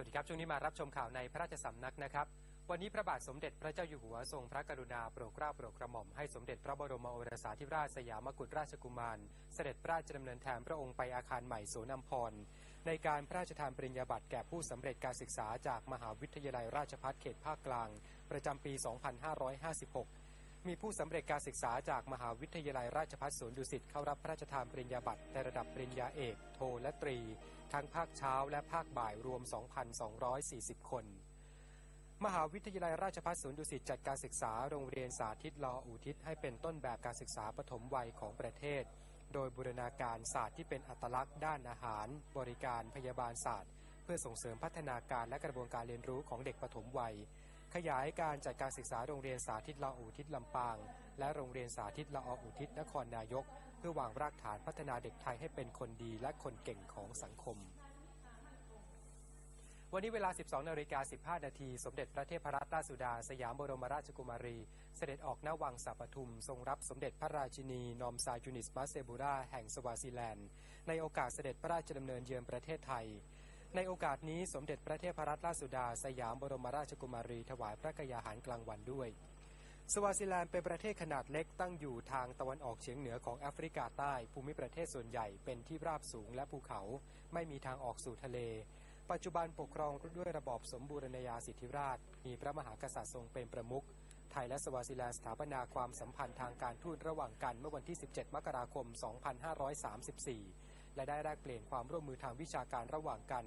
วัสดีครับ ช่วงนี้มารับชมข่าวในพระราชสำนักนะครับ วันนี้พระบาทสมเด็จพระเจ้าอยู่หัวทรงพระกรุณาโปรดเกล้าโปรดกระหม่อมให้สมเด็จพระบรมโอรสาธิราชสยามกุฎราชกุมาร เสด็จพระราชดำเนินแทนพระองค์ไปอาคารใหม่สวนอัมพร ในการพระราชทานปริญญาบัตรแก่ผู้สำเร็จการศึกษาจากมหาวิทยาลัยราชภัฏเขตภาคกลาง ประจำปี 2556 มีผู้สำเร็จการศึกษาจากมหาวิทยาลัยราชภัฏสวนดุสิตเข้ารับพระราชทานปริญญาบัตรในระดับปริญญาเอก โทและตรี ทั้งภาคเช้าและภาคบ่ายรวม 2,240 คน มหาวิทยาลัยราชภัฏสวนดุสิตจัดการศึกษาโรงเรียนสาธิตลออุทิศให้เป็นต้นแบบการศึกษาปฐมวัยของประเทศ โดยบูรณาการศาสตร์ที่เป็นอัตลักษณ์ด้านอาหาร บริการพยาบาลศาสตร์ เพื่อส่งเสริมพัฒนาการและกระบวนการเรียนรู้ของเด็กปฐมวัย ขยายการจัดการศึกษาโรงเรียนสาธิตละอูทิศลำปาง และโรงเรียนสาธิตละออุทิศนครนายก เพื่อวางรากฐานพัฒนาเด็กไทยให้เป็นคนดีและคนเก่งของสังคม วันนี้เวลา 12นาฬิกา15 นาที สมเด็จพระเทพรัตนราชสุดา สยามบรมราชกุมารี เสด็จออกหน้าวังสัปทุม ทรงรับสมเด็จพระราชินี นอมซาจูนิสมาเซบูราแห่งสวาซิแลนด์ ในโอกาสเสด็จพระราชดำเนินเยือนประเทศไทย ในโอกาสนี้สมเด็จพระเทพรัตนราชสุดา สยามบรมราชกุมารีถวายพระกยาหารกลางวันด้วย สวาซิแลนด์เป็นประเทศขนาดเล็กตั้งอยู่ทางตะวันออกเฉียงเหนือของแอฟริกาใต้ ภูมิประเทศส่วนใหญ่เป็นที่ราบสูงและภูเขา ไม่มีทางออกสู่ทะเล ปัจจุบันปกครองด้วยระบอบสมบูรณาญาสิทธิราช มีพระมหากษัตริย์ทรงเป็นประมุข ไทยและสวาซิแลนด์สถาปนาความสัมพันธ์ทางการทูตระหว่างกันเมื่อวันที่ 17 มกราคม 2534 และได้แลกเปลี่ยนความร่วมมือทางวิชาการระหว่างกัน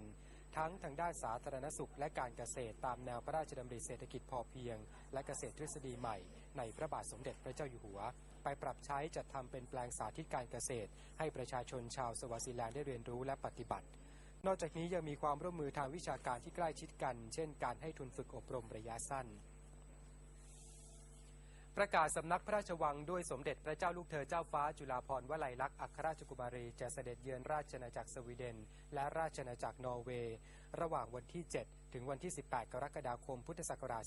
ทั้งทางด้านสาธารณสุขและการเกษตรตามแนวพระราชดำริเศรษฐกิจพอเพียง และเกษตรทฤษฎีใหม่ ในพระบาทสมเด็จพระเจ้าอยู่หัว ไปปรับใช้จัดทำเป็นแปลงสาธิตการเกษตร ให้ประชาชนชาวสวาซิแลนด์ได้เรียนรู้และปฏิบัตินอกจากนี้ยังมีความร่วมมือทางวิชาการที่ใกล้ชิดกัน เช่น การให้ทุนฝึกอบรมระยะสั้น ประกาศสำนักพระราชวังด้วยสมเด็จพระเจ้าลูกเธอเจ้าฟ้าจุฬาภรณ์วลัยลักษณ์อัครราชกุมารีจะเสด็จเยือนราชอาจักรสวีเดน และราชอาจักรนอร์เวย์ ระหว่างวันที่ 7 ถึงวันที่ 18 กรกฎาคมพุทธศักราช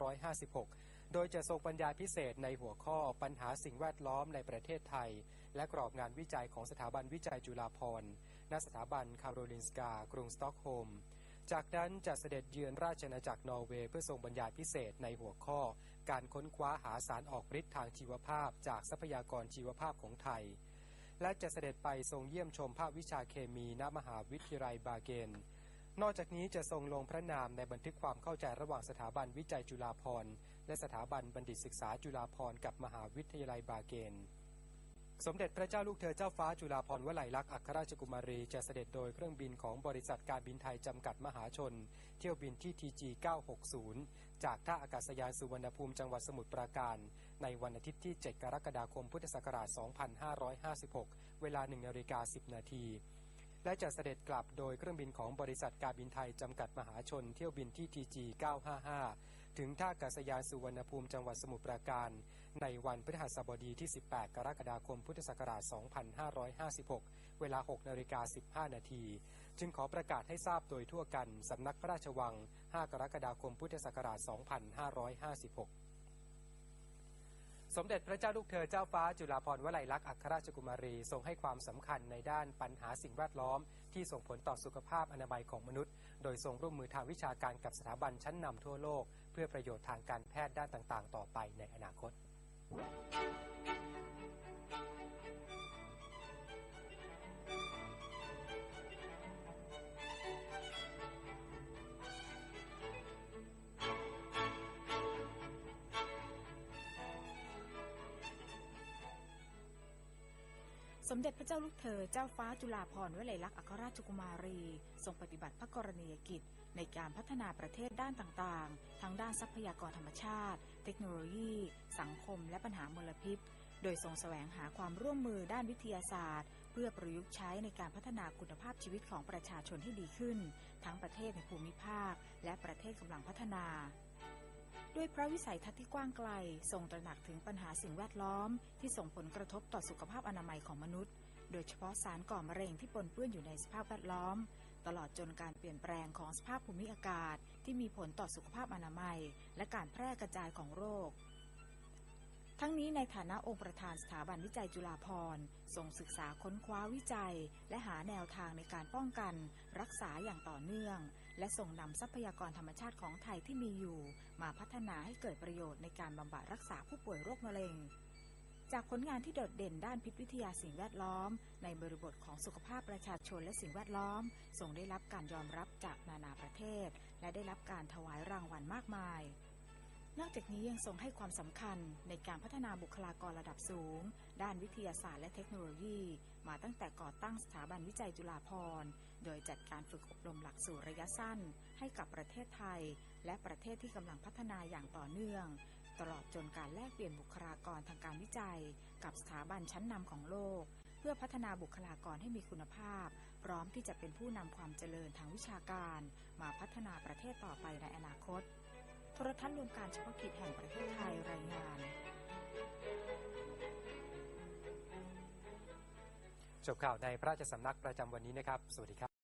2556 โดยจะทรงบรรยายพิเศษในหัวข้อปัญหาสิ่งแวดล้อมในประเทศไทย และกรอบงานวิจัยของสถาบันวิจัยจุฬาภรณ์ณสถาบันคาโรลินสกากรุงสต็อกโฮล์ม จากนั้นจะเสด็จเยือนราชอาณาจักรนอร์เวย์เพื่อทรงบรรยายพิเศษในหัวข้อ การค้นคว้าหาสารออกฤทธิ์ทางชีวภาพ จากทรัพยากรชีวภาพของไทย และจะเสด็จไปทรงเยี่ยมชมภาควิชาเคมีณมหาวิทยาลัยบาเกน นอกจากนี้จะทรงลงพระนามในบันทึกความเข้าใจระหว่างสถาบันวิจัยจุฬาภรณ์และสถาบันบัณฑิตศึกษาจุฬาภรณ์กับมหาวิทยาลัยบาเกน สมเด็จพระเจ้าลูกเธอเจ้าฟ้าจุฬาภรณ์วลัยลักษณ์อัครราชกุมารีจะเสด็จโดยเครื่องบินของบริษัทการบินไทยจำกัดมหาชน เที่ยวบินที่ TG 960 จากท่าอากาศยานสุวรรณภูมิจังหวัดสมุทรปราการ ในวันอาทิตย์ที่ 7 กรกฎาคมพุทธศักราช 2556 เวลา1นาฬิกา10 นาทีและจะเสด็จกลับโดยเครื่องบินของบริษัทการบินไทยจำกัดมหาชนเที่ยวบินที่ TG 955 ถึงท่าอากาศยานสุวรรณภูมิจังหวัดสมุทรปราการ ในวันพฤหัสบดีที่ 18 กรกฎาคม พุทธศักราช 2556 เวลา 6นาฬิกา15 นาที จึงขอประกาศให้ทราบโดยทั่วกันสำนักพระราชวัง 5 กรกฎาคม พุทธศักราช 2556สมเด็จพระเจ้าลูกเธอเจ้าฟ้าจุฬาภรณ์วลัยลักษณ์อัครราชกุมารีทรงให้ความสำคัญในด้านปัญหาสิ่งแวดล้อม ที่ส่งผลต่อสุขภาพอนามัยของมนุษย์ โดยทรงร่วมมือทางวิชาการกับสถาบันชั้นนำทั่วโลก พื่อประโยชน์ทางการแพทย์ด้านต่าง ๆ ต่อไปในอนาคต สมเด็จพระเจ้าลูกเธอเจ้าฟ้าจุฬาภรณ์วลัยลักษณ์อัครราชกุมารี ทรงปฏิบัติพระกรณียกิจ ในการพัฒนาประเทศด้านต่างๆ ทั้งด้านทรัพยากรธรรมชาติ เทคโนโลยี สังคม และปัญหามลพิษ โดยทรงแสวงหาความร่วมมือด้านวิทยาศาสตร์ เพื่อประยุกต์ใช้ในการพัฒนาคุณภาพชีวิตของประชาชนให้ดีขึ้น ทั้งประเทศในภูมิภาค และประเทศกำลังพัฒนาด้วยพระวิสัยทัศน์ที่กว้างไกล ทรงตระหนักถึงปัญหาสิ่งแวดล้อม ที่ส่งผลกระทบต่อสุขภาพอนามัยของมนุษย์ โดยเฉพาะสารก่อมะเร็งที่ปนเปื้อนอยู่ในสภาพแวดล้อม ตลอดจนการเปลี่ยนแปลงของสภาพภูมิอากาศ ที่มีผลต่อสุขภาพอนามัย และการแพร่กระจายของโรค ทั้งนี้ในฐานะองค์ประธานสถาบันวิจัยจุฬาภรณ์ทรงศึกษาค้นคว้าวิจัย และหาแนวทางในการป้องกัน รักษาอย่างต่อเนื่อง และส่งนำทรัพยากรธรรมชาติของไทยที่มีอยู่ มาพัฒนาให้เกิดประโยชน์ในการบำบัดรักษาผู้ป่วยโรคมะเร็ง จากผลงานที่โดดเด่นด้านพิษวิทยาสิ่งแวดล้อม ในบริบทของสุขภาพประชาชนและสิ่งแวดล้อมส่งได้รับการยอมรับจากนานาประเทศ และได้รับการถวายรางวัลมากมาย นอกจากนี้ยังทรงให้ความสำคัญในการพัฒนาบุคลากรระดับสูง ด้านวิทยาศาสตร์และเทคโนโลยี มาตั้งแต่ก่อตั้งสถาบันวิจัยจุฬาภรณ์ โดยจัดการฝึกอบรมหลักสูตรระยะสั้น ให้กับประเทศไทย และประเทศที่กำลังพัฒนาอย่างต่อเนื่อง ตลอดจนการแลกเปลี่ยนบุคลากรทางการวิจัย กับสถาบันชั้นนำของโลก เพื่อพัฒนาบุคลากรให้มีคุณภาพ พร้อมที่จะเป็นผู้นำความเจริญทางวิชาการ มาพัฒนาประเทศต่อไปในอนาคต โทรทัศน์รวมการเฉพาะกิจแห่งประเทศไทยรายงานจบข่าวในพระราชสำนักประจำวันนี้นะครับ สวัสดีครับ